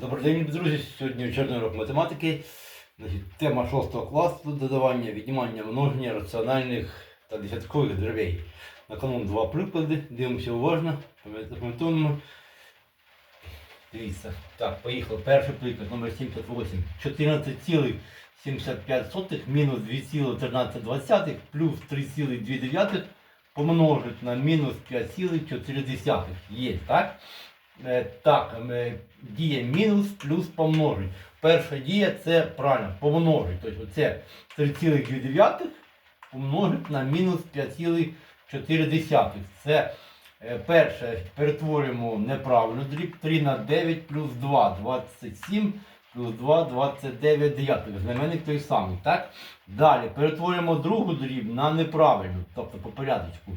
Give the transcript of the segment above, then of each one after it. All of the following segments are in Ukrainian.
Добрий день, друзі. Сьогодні вечірній урок математики. Тема 6 класу додавання, віднімання, множення раціональних та десяткових дробей. На канон два приклади. Дивимося уважно, пам'ят- запам'ятовуємо. Дивіться. Так, поїхали. Перший приклад номер 78. 14,75 мінус 2,13 плюс 3,2 помножить на мінус 5,4. Є, так? Е, Так, е, дія мінус плюс помножить. Перша дія це правильно, помножить. Тобто це 3,2 помножить на мінус 5,4. Це е, перше перетворюємо неправильно дріб 3 на 9 плюс 2, 27 плюс 2, 29 дев'ятих. Знаменник той самий, так? Далі перетворюємо другу дріб на неправильну, тобто по порядочку.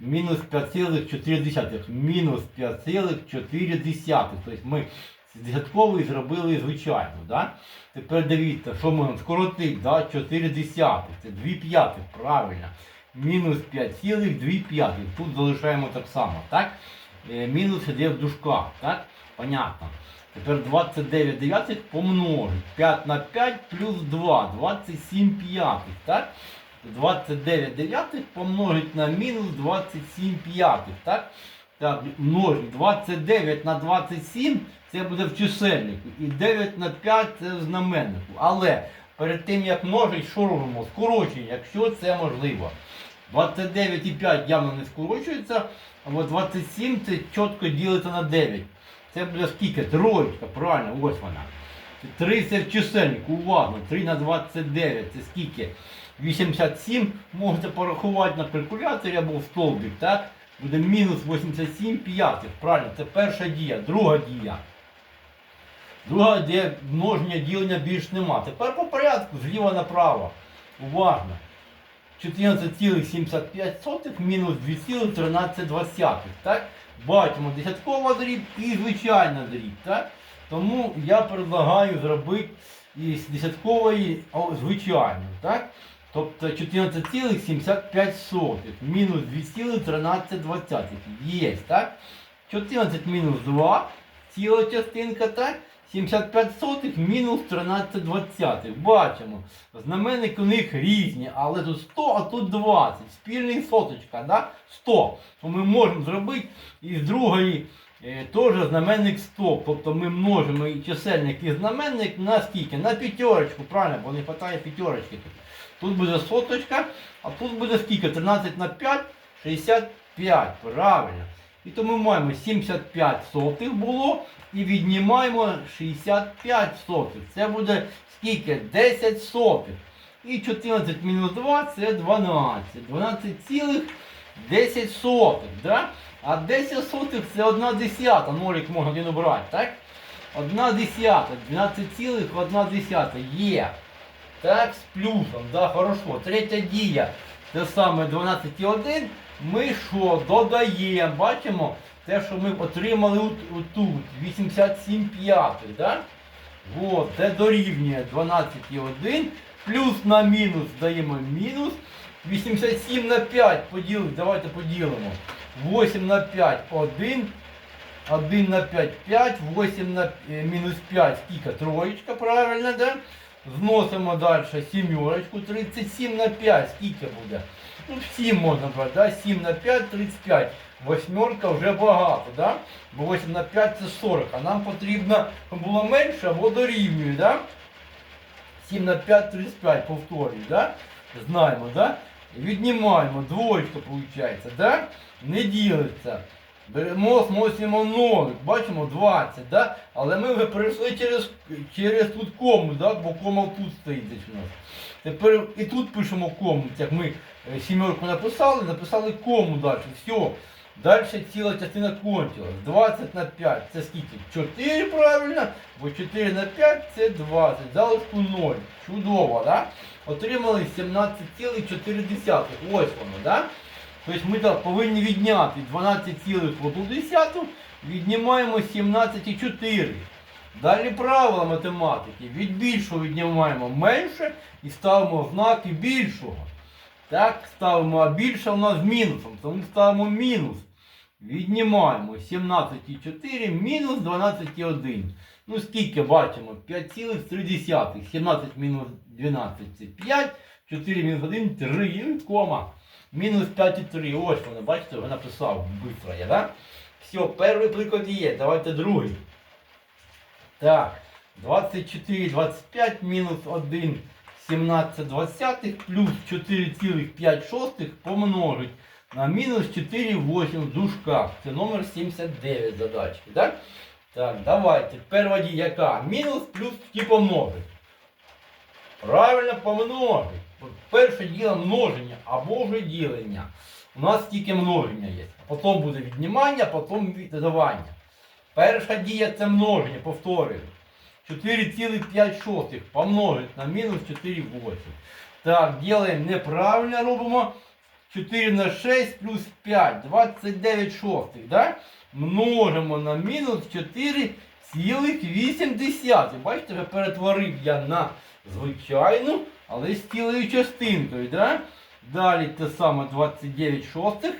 Мінус 5,4. Мінус 5,4. Тобто ми з зробили звичайно. Да? Тепер дивіться, що можемо скоротити, да? 4 десятих. Це 2 п'ятих, правильно. Мінус 5,2. Тут залишаємо так само. Так? Е, мінус іде в дужках. Так? Понятно. Тепер 29 дев'ятих помножить. 5 на 5 плюс 2. 27 п'ятих. 29 дев'ятих помножить на мінус 27 п'ятих. Так? Так, множить 29 на 27 це буде в чисельнику. І 9 на 5 це в знаменнику. Але перед тим як множить, що робимо? Скорочення, якщо це можливо. 29,5 явно не скорочується, а 27 це чітко ділиться на 9. Це буде скільки? Троєчка, правильно, ось вона. 30 чисельник, уважно, 3 на 29, це скільки? 87, можете порахувати на калькуляторі або в стовбик, так? Буде мінус 87 п'ятих. Правильно, це перша дія, друга дія. Друга дія множення ділення більш нема. Тепер по порядку, зліва направо. Уважно. 14,75 мінус 2,13. Так? Бачимо десяткова дріб і звичайна дріб. Так? Тому я предлагаю зробити із десяткової о, звичайну. Так? Тобто 14,75 мінус 2,13. Є, так? 14 мінус 2, ціла частинка, так? 75 сотих мінус 13 двадцятих. Бачимо. Знаменники у них різні, але тут 100, а тут 20. Спільний соточка, да? 100. То ми можемо зробити із другої е, теж знаменник 100. Тобто ми множимо і чисельник і знаменник на скільки? На п'ятерочку, правильно, бо не вистачає п'ятерочки тут. Тут буде соточка, а тут буде скільки? 13 на 5, 65. Правильно. І то ми маємо 75 сотих було і віднімаємо 65 сотих. Це буде скільки? 10 сотих. І 14 мінус 2 це 12. 12 цілих 10 сотих. Да? А 10 сотих це 1 десята. Нолик можна один обрати, так? 1 десята. 12 цілих 1 десята. Є. Так, з плюсом, да, хорошо. Третя дія. Те саме 12,1. Ми що додаємо, бачимо, те, що ми отримали от- отут, 87 да? От, це дорівнює 12,1. Плюс на мінус даємо мінус. 87 на 5 поділимо, давайте поділимо. 8 на 5 1. 1 на 5 5, 8 на е, мінус 5, скільки? Троєчка, правильно, да? Зносимо далі сімерочку, 37 на 5, скільки буде? Ну, 7 можна брати, да? 7 на 5, 35. Восьмерка вже багато, да? Бо 8 на 5 це 40, а нам потрібно, було менше або дорівнює, да? 7 на 5, 35, повторюю, да? Знаємо, да? Віднімаємо, двоєчка виходить, да? Не ділиться. Беремо, зносимо нолик, бачимо 20, да? але ми вже перейшли через, через тут кому, да? бо кома тут стоїть десь у нас. Тепер і тут пишемо кому, як ми е, сімерку написали, написали кому далі. Все. Далі ціла частина кончилась. 20 на 5 це скільки? 4 правильно, бо 4 на 5 це 20. Залишку 0. Чудово, да? Отримали 17,4. Ось воно, да? Тобто ми повинні відняти 12,1, віднімаємо 17,4. Далі правила математики. Від більшого віднімаємо менше і ставимо знаки більшого. Так, ставимо, а більше у нас мінусом, тому ставимо мінус. Віднімаємо 17,4 мінус 12,1. Ну скільки бачимо? 5,3. 17 мінус 12 це 5. 4 мінус 1 3. Кома. Мінус 5,3. Ось воно, бачите, вже написав швидко я, да? Все, перший приклад є. Давайте другий. Так. 24, 25 мінус 1, 17 двадцятих плюс 4,5 шостих помножить на мінус 4,8 в дужках. Це номер 79 задачки. Так? Так, давайте. Перша дія яка? Мінус плюс і помножить. Правильно помножить. Перше діло множення або вже ділення. У нас тільки множення є. Потім буде віднімання, потім додавання. Перша дія це множення, повторюю. 4,5 помножить на мінус 4,8. Так, делаем неправильно, робимо. 4 на 6 плюс 5, 29 шостих, да? Множимо на мінус 4,8. Бачите, перетворив я на звичайну, але з цілою частинкою, да? Далі те саме 29 шостих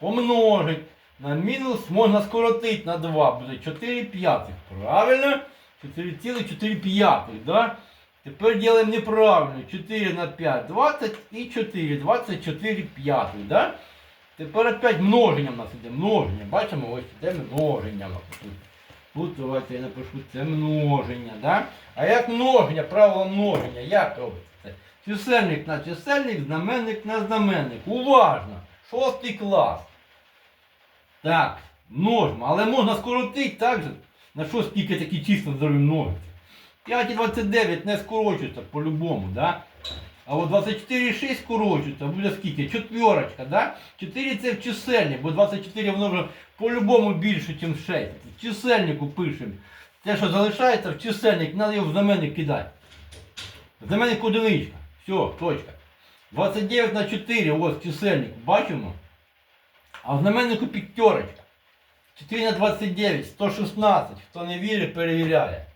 помножить на мінус, можна скоротити на 2, буде 4 п'ятих. Правильно? 4,4 да? Тепер делаем неправильно. 4 на 5, 20 і 4, 24 п'ятих, да? Тепер опять множення в нас іде, множення. Бачимо, ось іде множення тут. Давайте я напишу, це множення, да? А як множення, правило множення, як робиться? Чисельник на чисельник, знаменник на знаменник. Уважно! Шостий клас. Так, множимо. Але можна скоротити так же. На що скільки такі числа здорові множиться? 5 і 29 не скорочується по-любому, да? А от 24,6 скорочується, буде скільки? Четверочка, да? 4 це в чисельник, бо 24 воно вже по-любому більше, ніж 6. В чисельнику пишемо. Те, що залишається в чисельник, треба його в знаменник кидати. Знаменник одиничка. Все, точка. 29 на 4, ось чисельник, бачимо? А в знаменнику п'ятерочка. 4 на 29, 116. Хто не вірить, перевіряє.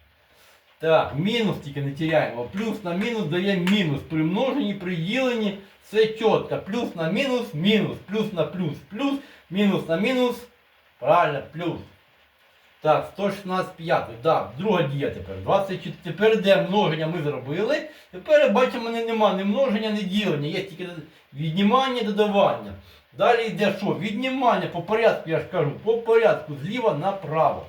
Так, мінус тільки не теряємо. Плюс на мінус дає мінус. При множенні, при діленні все чітко. Плюс на мінус, мінус. Плюс на плюс, плюс. Мінус на мінус. Правильно, плюс. Так, 116 п'ятих. Так, друга дія тепер. 24. Тепер де множення ми зробили. Тепер бачимо, не нема ні множення, ні ділення. Є тільки віднімання, додавання. Далі йде що? Віднімання по порядку, я ж кажу, по порядку зліва направо.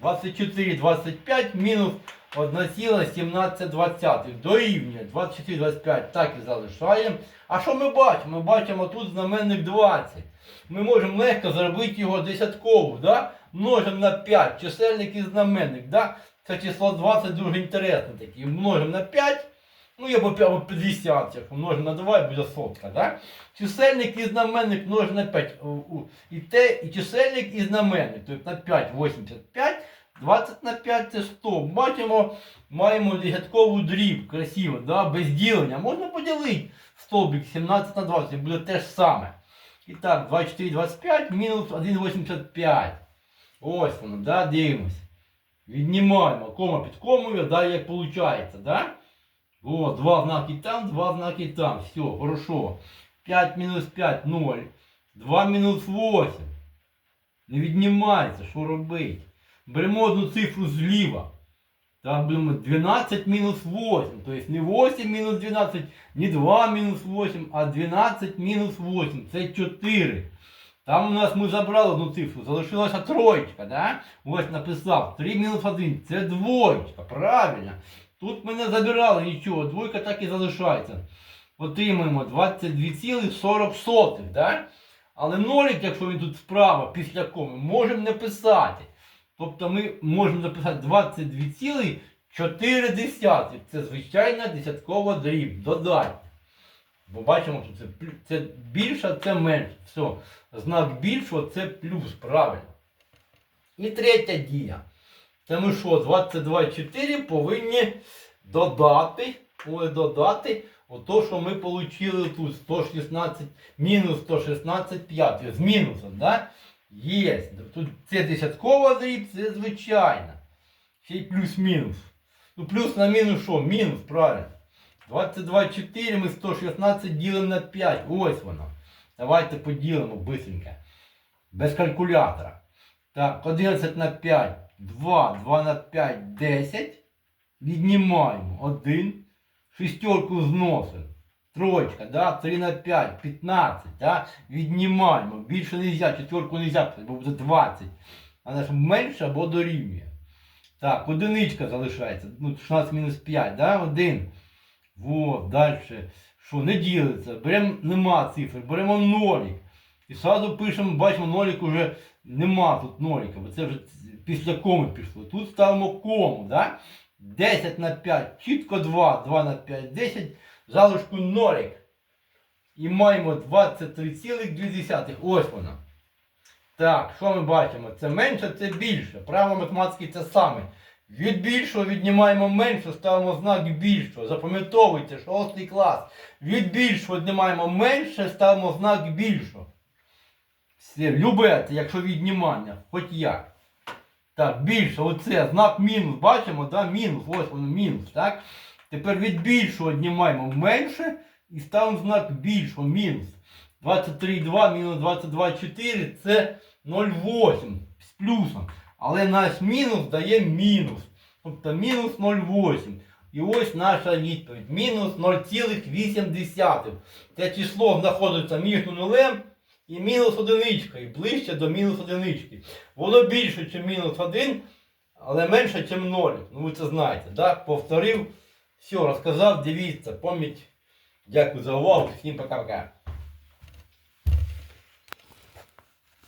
24, 25 мінус 1,1720 дорівнює 24, 25, так і залишаємо. А що ми бачимо? Ми бачимо тут знаменник 20. Ми можемо легко зробити його десятково. да? множимо на 5, чисельник і знаменник. Да? Це число 20 дуже інтересне таке. Множимо на 5. Ну, я по 50, як множимо на 2 і буде сотка, да? Чисельник і знаменник множимо на 5. У- у- І те, і чисельник, і знаменник. Тобто на 5 85, 20 на 5 це 100. Бачимо, маємо десяткову дріб, красиво, да? без ділення. Можна поділити стовбик 17 на 20, буде те ж саме. І так, 24, 25 мінус 1,85. Ось воно, да? дивимось. Віднімаємо кома під комою, далі як виходить, да? О, два знаки там, два знаки там. Все, хорошо. 5 мінус 5, 0. 2 мінус 8. Не віднімається, що робити? Беремо одну цифру зліва. Так будемо 12 мінус 8. Тобто не 8 мінус 12, не 2 мінус 8, а 12 мінус 8. Це 4. Там у нас ми забрали одну цифру, залишилася троєчка, да? Ось написав 3 мінус 1. Це двоєчка, правильно. Тут ми не забирали нічого, двойка так і залишається. Отримуємо 22,40, да? Але нолик, якщо він тут справа після коми, можемо не писати. Тобто ми можемо записати 22,4. Це звичайна десяткова дріб. Додати. Бо бачимо, що це, це більше, це менше. Все. Знак більшого це плюс, правильно. І третя дія. Це ми що, 22,4 повинні додати, ой, додати ото, що ми отримали тут 116, мінус 116 з мінусом, да? Є. Тут це десяткова дріб, це звичайна. Ще й плюс-мінус. Ну плюс на мінус що? Мінус, правильно. 22,4 ми 116 ділимо на 5. Ось воно. Давайте поділимо быстренько. без калькулятора. Так, 11 на 5, 2, 2 на 5, 10. Віднімаємо 1. Шестерку зносимо. Троечка, да, 3 на 5, 15, да, віднімаємо. Більше не можна, четверку не можна, бо буде 20. Вона ж менше або дорівнює. Так, одиничка залишається. Ну, 16 мінус 5, да, 1. Вот, далі. Що, не ділиться. Беремо, нема цифр, беремо нолик. І одразу пишемо, бачимо, нолик уже нема тут нолика, бо це вже після коми пішло. Тут ставимо кому, да? 10 на 5, чітко 2, 2 на 5, 10, залишку нолик. І маємо 23,2. Ось воно. Так, що ми бачимо? Це менше, це більше. Право математики це саме. Від більшого віднімаємо менше, ставимо знак більшого. Запам'ятовуйте, шостий клас. Від більшого віднімаємо менше, ставимо знак більшого. Все, любе, якщо віднімання, хоч як. Так, більше, оце, знак мінус, бачимо, да? мінус, ось воно мінус, так? Тепер від більшого віднімаємо менше і ставимо знак більшого, мінус. 23,2 мінус 22,4 це 0,8 з плюсом. Але наш мінус дає мінус. Тобто мінус 0,8. І ось наша відповідь. Мінус 0,8. Це число знаходиться між нулем і мінус одиничка, і Ближче до мінус одинички. Воно більше, ніж мінус 1, але менше, ніж 0. Ну ви це знаєте, так? Повторив. Все, розказав, дивіться, пам'ять. Дякую за увагу. Всім пока-пока.